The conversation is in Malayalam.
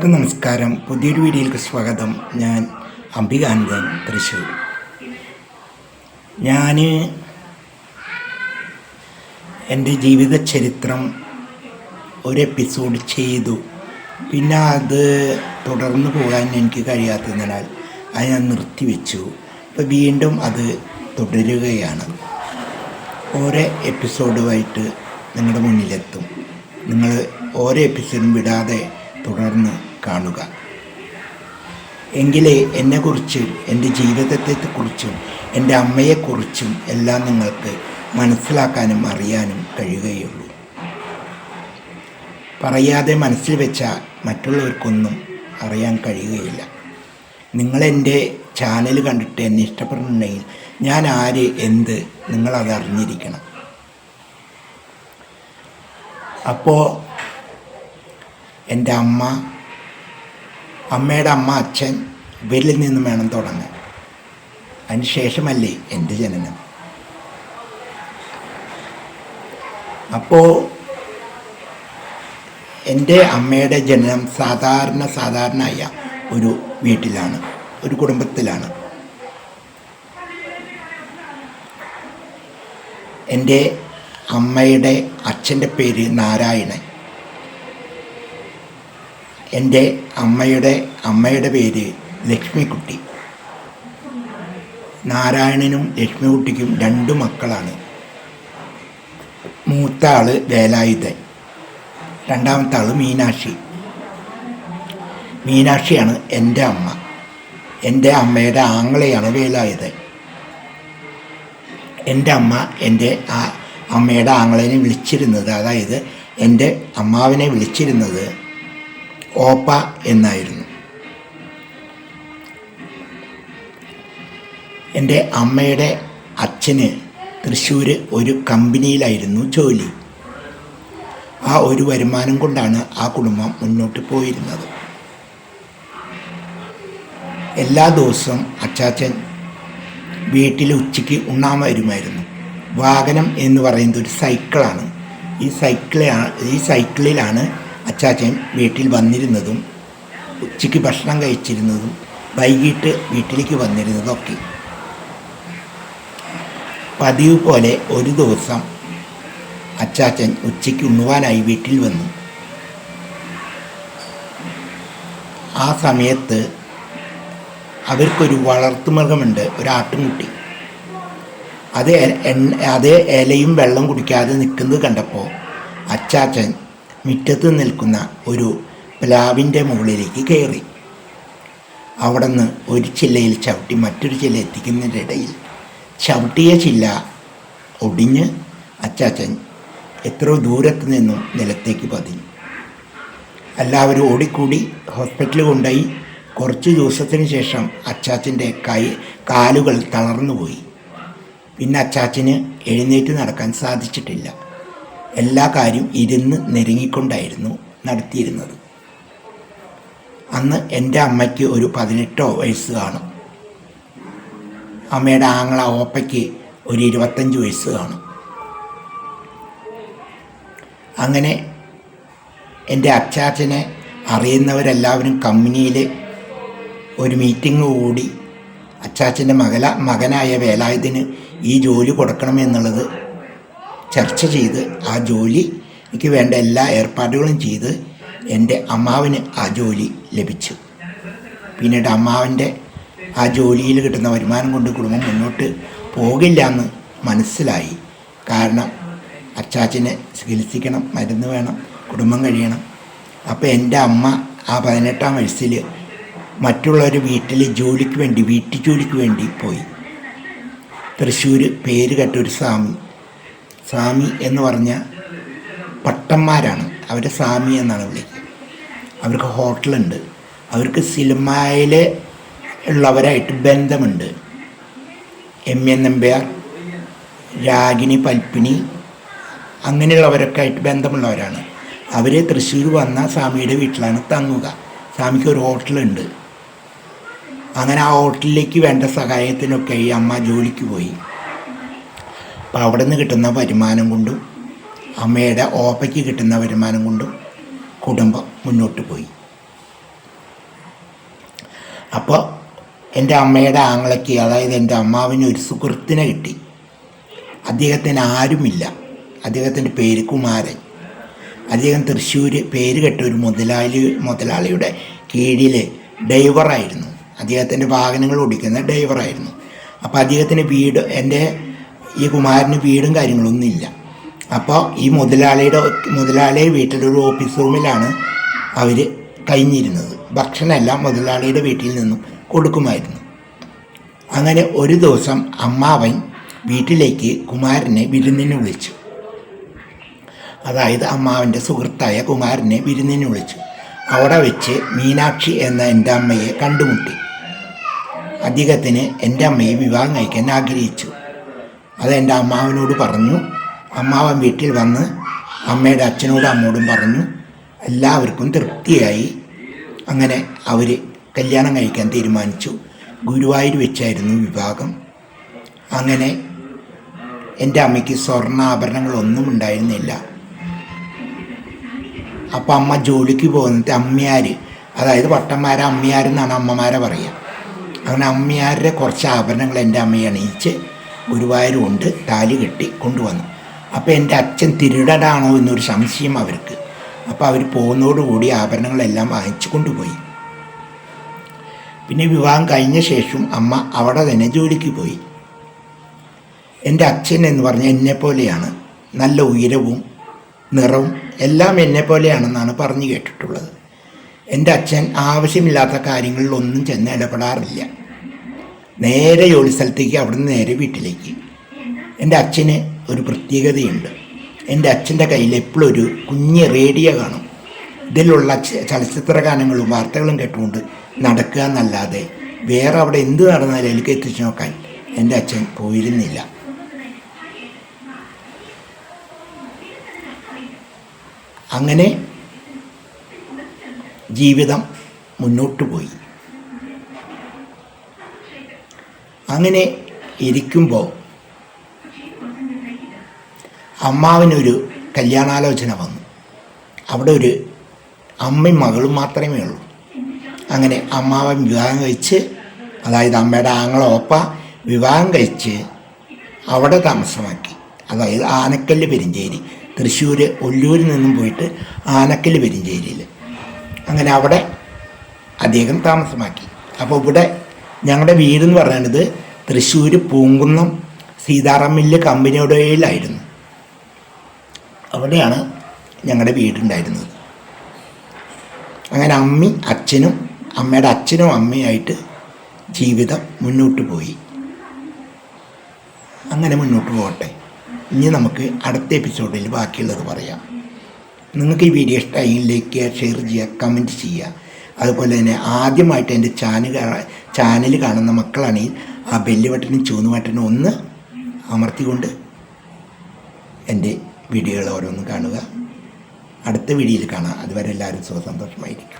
എല്ലാവർക്കും നമസ്കാരം. പുതിയൊരു വീഡിയോയിലേക്ക് സ്വാഗതം. ഞാൻ അംബികാനന്ദൻ തൃശ്ശൂർ. ഞാൻ എന്റെ ജീവിത ചരിത്രം ഒരു എപ്പിസോഡ് ചെയ്തു. പിന്നെ അത് തുടർന്ന് പോകാൻ എനിക്ക് കഴിയാത്തതിനാൽ അത് ഞാൻ നിർത്തിവെച്ചു. ഇപ്പോൾ വീണ്ടും അത് തുടരുകയാണ്. ഓരോ എപ്പിസോഡുമായിട്ട് നിങ്ങളുടെ മുന്നിലെത്തും. നിങ്ങൾ ഓരോ എപ്പിസോഡും വിടാതെ തുടർന്ന് കാണുക. എങ്കിലേ എന്നെക്കുറിച്ചും എന്റെ ജീവിതത്തെക്കുറിച്ചും എന്റെ അമ്മയെക്കുറിച്ചും എല്ലാം നിങ്ങൾക്ക് മനസ്സിലാക്കാനും അറിയാനും കഴിയുകയുള്ളൂ. പറയാതെ മനസ്സിൽ വെച്ച മറ്റുള്ളവർക്കൊന്നും അറിയാൻ കഴിയുകയില്ല. നിങ്ങളെന്റെ ചാനൽ കണ്ടിട്ട് എന്നെ ഇഷ്ടപ്പെടുന്നുണ്ടെങ്കിൽ ഞാൻ ആര് എന്ത് നിങ്ങളത് അറിഞ്ഞിരിക്കണം. അപ്പോൾ എന്റെ അമ്മ അമ്മയുടെ അമ്മ അച്ഛൻ ഇവരിൽ നിന്നും വേണം തുടങ്ങാൻ. അതിന് ശേഷമല്ലേ എന്റെ ജനനം. അപ്പോൾ എന്റെ അമ്മയുടെ ജനനം സാധാരണ സാധാരണയായ ഒരു വീട്ടിലാണ് ഒരു കുടുംബത്തിലാണ്. എന്റെ അമ്മയുടെ അച്ഛന്റെ പേര് നാരായണൻ. എന്റെ അമ്മയുടെ അമ്മയുടെ പേര് ലക്ഷ്മിക്കുട്ടി. നാരായണനും ലക്ഷ്മിക്കുട്ടിക്കും രണ്ടു മക്കളാണ്. മൂത്ത ആൾ വേലായുധൻ രണ്ടാമത്തെ ആൾ മീനാക്ഷി. മീനാക്ഷിയാണ് എന്റെ അമ്മ. എന്റെ അമ്മയുടെ ആങ്ങളെയാണ് വേലായുധൻ. എന്റെ അമ്മ എന്റെ ആ അമ്മയുടെ ആങ്ങളെനെ വിളിച്ചിരുന്നത് അതായത് എന്റെ അമ്മാവിനെ വിളിച്ചിരുന്നത് ഓപ്പ എന്നായിരുന്നു. എന്റെ അമ്മയുടെ അച്ഛന് തൃശ്ശൂർ ഒരു കമ്പനിയിലായിരുന്നു ജോലി. ആ ഒരു വരുമാനം കൊണ്ടാണ് ആ കുടുംബം മുന്നോട്ട് പോയിരുന്നത്. എല്ലാ ദിവസവും അച്ചാച്ചൻ വീട്ടിൽ ഉച്ചയ്ക്ക് ഉണ്ണാൻ വരുമായിരുന്നു. വാഹനം എന്ന് പറയുന്നത് ഒരു സൈക്കിളാണ്. ഈ സൈക്കിളാണ് ഈ സൈക്കിളിലാണ് അച്ചാച്ചൻ വീട്ടിൽ വന്നിരുന്നതും ഉച്ചയ്ക്ക് ഭക്ഷണം കഴിച്ചിരുന്നതും വൈകിട്ട് വീട്ടിലേക്ക് വന്നിരുന്നതൊക്കെ. പതിവ് പോലെ ഒരു ദിവസം അച്ചാച്ചൻ ഉച്ചയ്ക്ക് ഉണ്ണുവാനായി വീട്ടിൽ വന്നു. ആ സമയത്ത് അവർക്കൊരു വളർത്തുമൃഗമുണ്ട് ഒരു ആട്ടുംകുട്ടി അത് അതേ ഇലയും വെള്ളം കുടിക്കാതെ നിൽക്കുന്നത് കണ്ടപ്പോൾ അച്ചാച്ചൻ മുറ്റത്ത് നിൽക്കുന്ന ഒരു പ്ലാവിന്റെ മുകളിലേക്ക് കയറി. അവിടെ നിന്ന് ഒരു ചില്ലയിൽ ചവിട്ടി മറ്റൊരു ചില്ല എത്തിക്കുന്നതിന്റെ ഇടയിൽ ചവിട്ടിയ ചില്ല ഒടിഞ്ഞ് അച്ചാച്ചൻ എത്രയോ ദൂരത്ത് നിന്നും നിലത്തേക്ക് പതിഞ്ഞു. എല്ലാവരും ഓടിക്കൂടി ഹോസ്പിറ്റലിൽ കൊണ്ടുപോയി. കുറച്ച് ദിവസത്തിന് ശേഷം അച്ചാച്ചന്റെ കൈ കാലുകൾ തളർന്നു പോയി പിന്നെ അച്ചാച്ചന് എഴുന്നേറ്റ് നടക്കാൻ സാധിച്ചിട്ടില്ല. എല്ലാ കാര്യം ഇരുന്ന് നെരുങ്ങിക്കൊണ്ടായിരുന്നു നടത്തിയിരുന്നത്. അന്ന് എന്റെ അമ്മയ്ക്ക് ഒരു പതിനെട്ടോ വയസ്സ് കാണും. അമ്മയുടെ ആങ്ങള ഓപ്പയ്ക്ക് ഒരു ഇരുപത്തഞ്ച് വയസ്സ് കാണും. അങ്ങനെ എന്റെ അച്ചാച്ചനെ അറിയുന്നവരെല്ലാവരും കമ്പനിയിൽ ഒരു മീറ്റിംഗ് കൂടി അച്ചാച്ചന്റെ മകല മകനായ വേലായുധന് ഈ ജോലി കൊടുക്കണമെന്നുള്ളത് ചർച്ച ചെയ്ത് ആ ജോലി എനിക്ക് വേണ്ട എല്ലാ ഏർപ്പാടുകളും ചെയ്ത് എന്റെ അമ്മാവിന് ആ ജോലി ലഭിച്ചു. പിന്നീട് അമ്മാവിന്റെ ആ ജോലിയിൽ കിട്ടുന്ന വരുമാനം കൊണ്ട് കുടുംബം മുന്നോട്ട് പോകില്ല എന്ന് മനസ്സിലായി. കാരണം അച്ചാച്ചനെ ചികിത്സിക്കണം മരുന്ന് വേണം കുടുംബം കഴിയണം. അപ്പോൾ എന്റെ അമ്മ ആ പതിനെട്ടാം വയസ്സിൽ മറ്റുള്ളവർ വീട്ടിൽ ജോലിക്ക് വേണ്ടി വീട്ടു ജോലിക്ക് വേണ്ടി പോയി. തൃശ്ശൂർ പേര് കേട്ട ഒരു സ്വാമി സ്വാമി എന്ന് പറഞ്ഞ പട്ടന്മാരാണ്. അവരെ സ്വാമി എന്നാണ് വിളിക്കുക. അവർക്ക് ഹോട്ടലുണ്ട്. അവർക്ക് സിനിമയിൽ ഉള്ളവരായിട്ട് ബന്ധമുണ്ട്. എം. എൻ. നമ്പ്യാർ രാഗിണി പൽപ്പിനി അങ്ങനെയുള്ളവരൊക്കെ ആയിട്ട് ബന്ധമുള്ളവരാണ്. അവർ തൃശ്ശൂർ വന്ന സ്വാമിയുടെ വീട്ടിലാണ് തങ്ങുക. സ്വാമിക്ക് ഒരു ഹോട്ടലുണ്ട്. അങ്ങനെ ആ ഹോട്ടലിലേക്ക് വേണ്ട സഹായത്തിനൊക്കെ ഈ അമ്മ ജോലിക്ക് പോയി. അപ്പോൾ അവിടെ നിന്ന് കിട്ടുന്ന വരുമാനം കൊണ്ടും അമ്മയുടെ ഓപ്പയ്ക്ക് കിട്ടുന്ന വരുമാനം കൊണ്ടും കുടുംബം മുന്നോട്ട് പോയി. അപ്പോൾ എന്റെ അമ്മയുടെ ആങ്ങളയ്ക്ക് അതായത് എന്റെ അമ്മാവിന് ഒരു സുഹൃത്തിനെ കിട്ടി. അദ്ദേഹത്തിന് ആരുമില്ല. അദ്ദേഹത്തിന്റെ പേര് കുമാരൻ. അദ്ദേഹം തൃശ്ശൂർ പേര് കെട്ട ഒരു മുതലാളി മുതലാളിയുടെ കീഴിൽ ഡ്രൈവറായിരുന്നു അദ്ദേഹത്തിന്റെ വാഹനങ്ങൾ ഓടിക്കുന്ന ഡ്രൈവറായിരുന്നു അപ്പോൾ അദ്ദേഹത്തിന്റെ വീട് എന്റെ ഈ കുമാരന് വീടും കാര്യങ്ങളൊന്നും ഇല്ല. അപ്പോൾ ഈ മുതലാളിയുടെ മുതലാളിയെ വീട്ടിലൊരു ഓഫീസ് റൂമിലാണ് അവർ കഴിഞ്ഞിരുന്നത്. ഭക്ഷണമെല്ലാം മുതലാളിയുടെ വീട്ടിൽ നിന്നും കൊടുക്കുമായിരുന്നു. അങ്ങനെ ഒരു ദിവസം അമ്മാവൻ വീട്ടിലേക്ക് കുമാരനെ വിരുന്നിന് വിളിച്ചു. അതായത് അമ്മാവന്റെ സുഹൃത്തായ കുമാരനെ വിരുന്നിന് വിളിച്ചു. അവിടെ വെച്ച് മീനാക്ഷി എന്ന എന്റെ അമ്മയെ കണ്ടുമുട്ടി. അദ്ദേഹത്തിന് എന്റെ അമ്മയെ വിവാഹം കഴിക്കാൻ ആഗ്രഹിച്ചു. അത് എന്റെ അമ്മാവനോട് പറഞ്ഞു. അമ്മാവൻ വീട്ടിൽ വന്ന് അമ്മയുടെ അച്ഛനോടും അമ്മോടും പറഞ്ഞു. എല്ലാവർക്കും തൃപ്തിയായി. അങ്ങനെ അവർ കല്യാണം കഴിക്കാൻ തീരുമാനിച്ചു. ഗുരുവായൂർ വെച്ചായിരുന്നു വിവാഹം. അങ്ങനെ എന്റെ അമ്മയ്ക്ക് സ്വർണാഭരണങ്ങളൊന്നും ഉണ്ടായിരുന്നില്ല. അപ്പം അമ്മ ജോലിക്ക് പോകുന്നത് അമ്മയാർ അതായത് വട്ടന്മാരെ അമ്മയാരെന്നാണ് അമ്മമാരെ പറയുക. അങ്ങനെ അമ്മയാരുടെ കുറച്ച് ആഭരണങ്ങൾ എന്റെ അമ്മയെ അണിയിച്ച് ഗുരുവായൂർ കൊണ്ട് താലി കെട്ടി കൊണ്ടുവന്നു. അപ്പോൾ എന്റെ അച്ഛൻ തിരുടനാണോ എന്നൊരു സംശയം അവർക്ക്. അപ്പോൾ അവർ പോകുന്നതോടുകൂടി ആഭരണങ്ങളെല്ലാം വാങ്ങിച്ചു കൊണ്ടുപോയി. പിന്നെ വിവാഹം കഴിഞ്ഞ ശേഷം അമ്മ അവിടെ തന്നെ ജോലിക്ക് പോയി. എന്റെ അച്ഛൻ എന്ന് പറഞ്ഞാൽ എന്നെപ്പോലെയാണ് നല്ല ഉയരവും നിറവും എല്ലാം എന്നെപ്പോലെയാണെന്നാണ് പറഞ്ഞു കേട്ടിട്ടുള്ളത്. എന്റെ അച്ഛൻ ആവശ്യമില്ലാത്ത കാര്യങ്ങളിലൊന്നും ചെന്ന് ഇടപെടാറില്ല. നേരെ ജോലി സ്ഥലത്തേക്ക് അവിടുന്ന് നേരെ വീട്ടിലേക്ക്. എന്റെ അച്ഛന് ഒരു പ്രത്യേകതയുണ്ട്. എന്റെ അച്ഛന്റെ കയ്യിൽ എപ്പോഴും ഒരു കുഞ്ഞ് റേഡിയോ കാണും. ഇതിലുള്ള ചലച്ചിത്ര ഗാനങ്ങളും വാർത്തകളും കേട്ടുകൊണ്ട് നടക്കുക എന്നല്ലാതെ വേറെ അവിടെ എന്ത് നടന്നാലും എനിക്ക് എത്തിച്ചു നോക്കാൻ എന്റെ അച്ഛൻ പോയിരുന്നില്ല. അങ്ങനെ ജീവിതം മുന്നോട്ട് പോയി. അങ്ങനെ ഇരിക്കുമ്പോൾ അമ്മാവിനൊരു കല്യാണാലോചന വന്നു. അവിടെ ഒരു അമ്മയും മകളും മാത്രമേ ഉള്ളൂ. അങ്ങനെ അമ്മാവൻ വിവാഹം കഴിച്ച് അതായത് അമ്മയുടെ ആങ്ങള ഒപ്പ വിവാഹം കഴിച്ച് അവിടെ താമസമാക്കി. അതായത് ആനക്കല്ല് പെരിഞ്ചേരി തൃശ്ശൂർ ഒല്ലൂരിൽ നിന്നും പോയിട്ട് ആനക്കല്ല് പെരിഞ്ചേരിയിൽ അങ്ങനെ അവിടെ അദ്ദേഹം താമസമാക്കി. അപ്പോൾ ഇവിടെ ഞങ്ങളുടെ വീടെന്ന് പറയുന്നത് തൃശ്ശൂർ പൂങ്കുന്നം സീതാറാം മില്ല് കമ്പനിയുടെയിലായിരുന്നു അവിടെയാണ് ഞങ്ങളുടെ വീടുണ്ടായിരുന്നത്. അങ്ങനെ അമ്മി അച്ഛനും അമ്മയുടെ അച്ഛനും അമ്മയായിട്ട് ജീവിതം മുന്നോട്ട് പോയി. അങ്ങനെ മുന്നോട്ട് പോകട്ടെ. ഇനി നമുക്ക് അടുത്ത എപ്പിസോഡിൽ ബാക്കിയുള്ളത് പറയാം. നിങ്ങൾക്ക് ഈ വീഡിയോ ഇഷ്ടമായി ലൈക്ക് ചെയ്യുക ഷെയർ ചെയ്യുക കമന്റ് ചെയ്യുക. അതുപോലെ തന്നെ ആദ്യമായിട്ട് എന്റെ ചാനൽ ചാനൽ കാണുന്ന മക്കളാണെങ്കിൽ ആ ബെല്ല് ബട്ടനും ചൂന്ന് ബട്ടനും ഒന്ന് അമർത്തിക്കൊണ്ട് എന്റെ വീഡിയോകൾ ഓരോന്ന് കാണുക. അടുത്ത വീഡിയോയിൽ കാണാം. അതുവരെ എല്ലാവരും സുഖസന്തോഷമായിരിക്കും.